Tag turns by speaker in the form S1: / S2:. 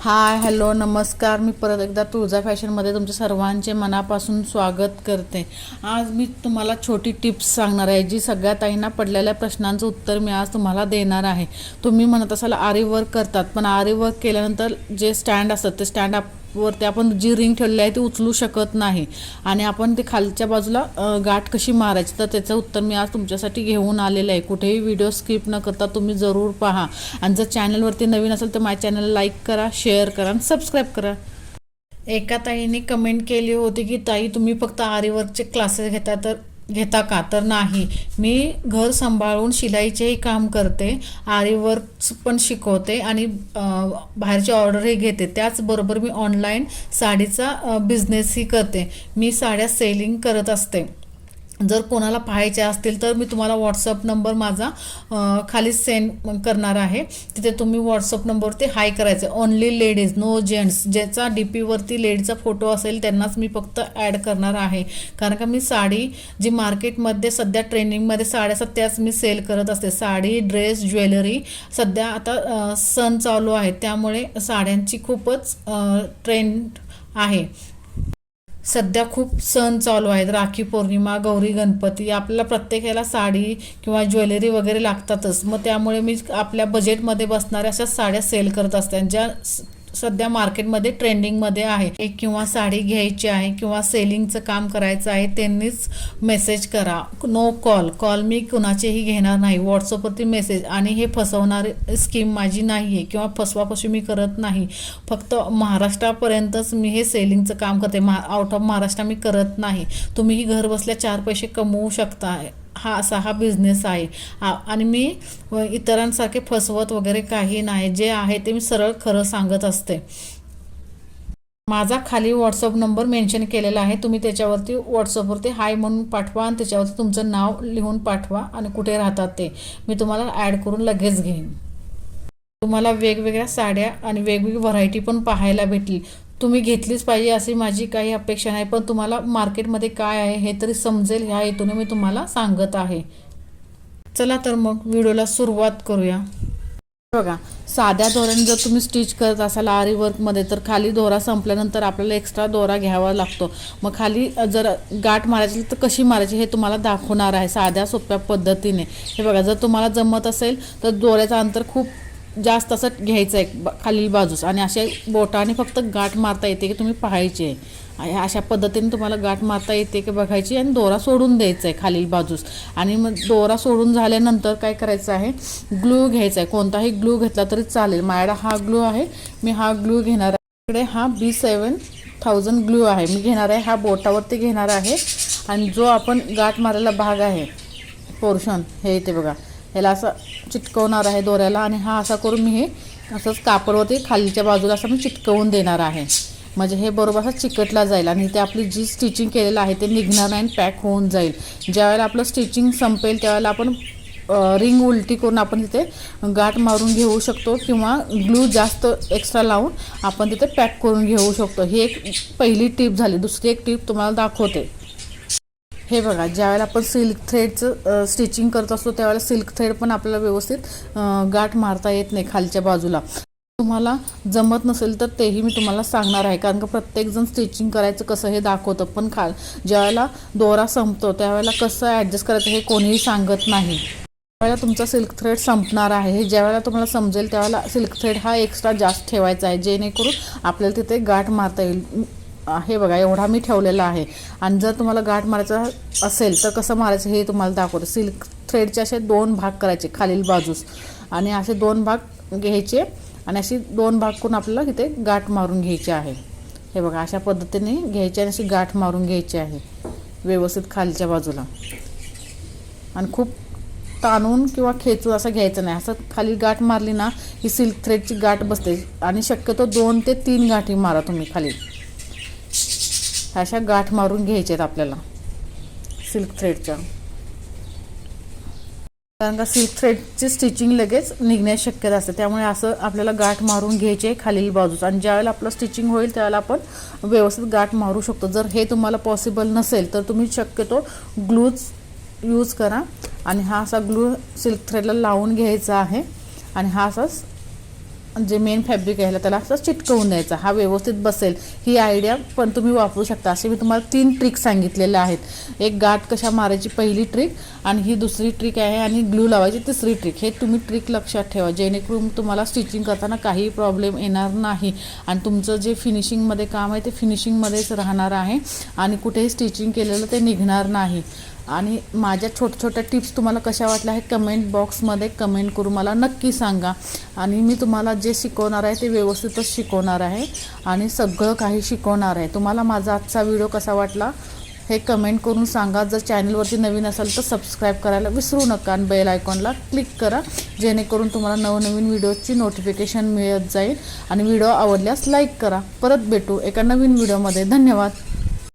S1: Hi hello नमस्कार. मी परत एकदा तुळजा फॅशनमध्ये तुमच्या सर्वांचे मनापासून स्वागत करते. आज मी तुम्हाला छोटी टिप्स सांगणार आहे जी सगळ्या ताईंना पडलेल्या प्रश्नांचं उत्तर मी आज तुम्हाला देणार आहे. तुम्ही म्हणत असाल आरी वर्क करतात. पण आरी वर्क केल्यानंतर जे स्टँड असतात ते स्टँड आप वरती आपण जी रिंग ठेवली आहे ती उचलू शकत नाही. आणि आपण ते खालच्या बाजूला गाठ कशी मारायची? तर त्याचं उत्तर मी आज तुमच्यासाठी घेऊन आलेलं आहे. कुठेही व्हिडिओ स्किप न करता तुम्ही जरूर पहा. आणि जर चॅनलवरती नवीन असेल तर माझ्या चॅनलला लाईक करा शेअर करा आणि सबस्क्राईब करा. एका ताईने कमेंट केली होती की ताई तुम्ही फक्त आरीवर्कचे क्लासेस घेता तर घेता का? तर नाही. मी घर सांभाळून शिलाईचेही काम करते आरीवर्क्स पण शिकवते आणि बाहेरची ऑर्डरही घेते. त्याचबरोबर मी ऑनलाईन साडीचा बिझनेसही करते. मी साड्या सेलिंग करत असते. जर कोणाला पाहायचे असतील तर मी तुम्हाला व्हॉट्सअप नंबर माझा खाली सेंड करणार आहे. तिथे तुम्ही व्हॉट्सअप नंबरवरती हाय करायचं. ओनली लेडीज नो जेंट्स ज्याचा डी पीवरती लेडीचा फोटो असेल त्यांनाच मी फक्त ॲड करणार आहे. कारण का मी साडी जी मार्केटमध्ये सध्या ट्रेंडिंगमध्ये साड्या असतात त्याच मी सेल करत असते. साडी ड्रेस ज्वेलरी सध्या आता सण चालू आहे. त्यामुळे साड्यांची खूपच ट्रेंड आहे. सध्या खूप सण चालू आहेत. राखी पौर्णिमा गौरी गणपती आपल्याला प्रत्येकाला साडी किंवा ज्वेलरी वगैरे लागतातच. मग त्यामुळे मी आपल्या बजेटमध्ये बसणाऱ्या अशा साड्या सेल करत असते. ज्या सध्या मार्केटमध्ये ट्रेंडिंगमध्ये आहे. एक किंवा साडी घ्यायची आहे किंवा सेलिंगचं काम करायचं आहे त्यांनीच मेसेज करा. No call. कॉल मी कुणाचेही घेणार नाही. व्हॉट्सअपवरती मेसेज. आणि हे फसवणारी स्कीम माझी नाही आहे किंवा फसवाफसवी मी करत नाही. फक्त महाराष्ट्रापर्यंतच मी हे सेलिंगचं काम करते. महा आउट ऑफ महाराष्ट्र मी करत नाही. तुम्हीही घर बसल्या चार पैसे कमवू शकता हा असा हा बिझनेस आहे. आणि मी इतरांसारखे फसवत वगैरे काही नाही. जे आहे ते मी सरळ खरं सांगत असते. माझा खाली व्हॉट्सअप नंबर मेन्शन केलेला आहे. तुम्ही त्याच्यावरती व्हॉट्सअपवरती हाय म्हणून पाठवा आणि त्याच्यावरती तुमचं नाव लिहून पाठवा आणि कुठे राहतात ते. मी तुम्हाला ॲड करून लगेच घेईन. तुम्हाला वेगवेगळ्या साड्या आणि वेगवेगळी व्हरायटी पण पाहायला भेटली. तुम्ही घेतलीच पाहिजे अशी माझी काही अपेक्षा नाही पण तुम्हाला मार्केटमध्ये काय आहे हे तरी समजेल ह्या हेतूने मी तुम्हाला सांगत आहे. चला तर मग व्हिडिओला सुरुवात करूया. बघा साध्या दोऱ्याने जर तुम्ही स्टिच करत असाल आरी वर्कमध्ये तर खाली दोरा संपल्यानंतर आपल्याला एक्स्ट्रा दोरा घ्यावा लागतो. मग खाली जर गाठ मारायची तर कशी मारायची हे तुम्हाला दाखवणार आहे साध्या सोप्या पद्धतीने. हे बघा जर तुम्हाला जमत असेल तर दोऱ्याचं अंतर खूप जास्त असं घ्यायचं आहे खालील बाजूस. आणि असे बोटाने फक्त गाठ मारता येते की तुम्ही पाहायची. आहे अशा पद्धतीने तुम्हाला गाठ मारता येते की बघायची आणि दोरा सोडून द्यायचा आहे खालील बाजूस. आणि मग दोरा सोडून झाल्यानंतर काय करायचं आहे? ग्लू घ्यायचा आहे. कोणताही ग्लू घेतला तरी चालेल. माझ्याकडे हा ग्लू आहे. मी हा ग्लू घेणार आहे. इकडे हा बी सेवन थाउजंड ग्लू आहे. मी घेणार आहे. हा बोटावरती घेणार आहे. आणि जो आपण गाठ मारायला भाग आहे पोर्शन हे इथे बघा. ह्याला असं चिटकवणार आहे दोऱ्याला आणि हा असा करून मी हे असंच कापडवरती खालीच्या बाजूला असं मी चिटकवून देणार आहे. म्हणजे हे बरोबर असं चिकटला जाईल आणि ते आपली जी स्टिचिंग केलेलं आहे ते निघणार नाही आणि पॅक होऊन जाईल. ज्यावेळेला आपलं स्टिचिंग संपेल त्यावेळेला आपण रिंग उलटी करून आपण तिथे गाठ मारून घेऊ शकतो किंवा ग्लू जास्त एक्स्ट्रा लावून आपण तिथे पॅक करून घेऊ शकतो. ही एक पहिली टीप झाली. दुसरी एक टीप तुम्हाला दाखवते. हे बघा ज्यावेळेला आपण सिल्क थ्रेडचं स्टिचिंग करत असतो त्यावेळेला सिल्क थ्रेड पण आपल्याला व्यवस्थित गाठ मारता येत नाही खालच्या बाजूला. तुम्हाला जमत नसेल तर तेही मी तुम्हाला सांगणार आहे कारण का प्रत्येकजण स्टिचिंग करायचं कसं हे दाखवतं पण खाल ज्यावेळेला दोरा संपतो त्यावेळेला कसं ॲडजस्ट करायचं हे कोणीही सांगत नाही. ज्यावेळेला तुमचा सिल्क थ्रेड संपणार आहे हे ज्यावेळेला तुम्हाला समजेल त्यावेळेला सिल्क थ्रेड हा एक्स्ट्रा जास्त ठेवायचा आहे जेणेकरून आपल्याला तिथे गाठ मारता येईल. हे बघा एवढा मी ठेवलेला आहे. आणि जर तुम्हाला गाठ मारायचा असेल तर कसं मारायचं हे तुम्हाला दाखवतं. सिल्क थ्रेडचे असे दोन भाग करायचे खालील बाजूस. आणि असे दोन भाग घ्यायचे आणि अशी दोन भाग करून आपल्याला इथे गाठ मारून घ्यायची आहे. हे बघा अशा पद्धतीने घ्यायची आणि अशी गाठ मारून घ्यायची आहे व्यवस्थित खालच्या बाजूला. आणि खूप ताणून किंवा खेचून असं घ्यायचं नाही. असं खाली गाठ मारली ना ही सिल्क थ्रेडची गाठ बसते. आणि शक्यतो दोन ते तीन गाठी मारा तुम्ही खाली. अशा गाठ मारून घ्यायच्यात आपल्याला. सिल्क थ्रेडच्या कारण का सिल्क थ्रेडची स्टिचिंग लगेच निघण्याची शक्यता असते. त्यामुळे असं आपल्याला गाठ मारून घ्यायची आहे खालील बाजूच आणि ज्यावेळेला आपलं स्टिचिंग होईल त्यावेळेला आपण व्यवस्थित गाठ मारू शकतो. जर हे तुम्हाला पॉसिबल नसेल तर तुम्ही शक्यतो ग्लूज यूज करा. आणि हा असा ग्लू सिल्क थ्रेडला लावून घ्यायचा आहे. आणि हा असा जे मेन फॅब्रिक आहे त्याला असं चिटकवून द्यायचा. हा व्यवस्थित बसेल. ही आयडिया पण तुम्ही वापरू शकता. असे मी तुम्हाला तीन ट्रिक सांगितलेल्या आहेत. एक गाठ कशा मारायची पहिली ट्रिक आणि ही दुसरी ट्रिक आहे आणि ग्लू लावायची तिसरी ट्रिक हे तुम्ही ट्रिक लक्षात ठेवा. जेणेकरून तुम्हाला स्टिचिंग करताना काही प्रॉब्लेम येणार नाही. आणि तुमचं जे फिनिशिंगमध्ये काम आहे ते फिनिशिंगमध्येच राहणार आहे. आणि कुठेही स्टिचिंग केलेलं ते निघणार नाही. आणि माझ्या छोट्या छोट्या टिप्स तुम्हाला कशा वाटल्या हे कमेंट बॉक्समध्ये कमेंट करून मला नक्की सांगा. आणि मी तुम्हाला जे शिकवणार आहे ते व्यवस्थितच शिकवणार आहे. आणि सगळं काही शिकवणार आहे. तुम्हाला माझा आजचा व्हिडिओ कसा वाटला हे कमेंट करून सांगा. जर चॅनलवरती नवीन असाल तर सबस्क्राईब करायला विसरू नका आणि बेल आयकॉनला क्लिक करा. जेणेकरून तुम्हाला नवनवीन व्हिडिओची नोटिफिकेशन मिळत जाईल. आणि व्हिडिओ आवडल्यास लाईक करा. परत भेटू एका नवीन व्हिडिओमध्ये धन्यवाद.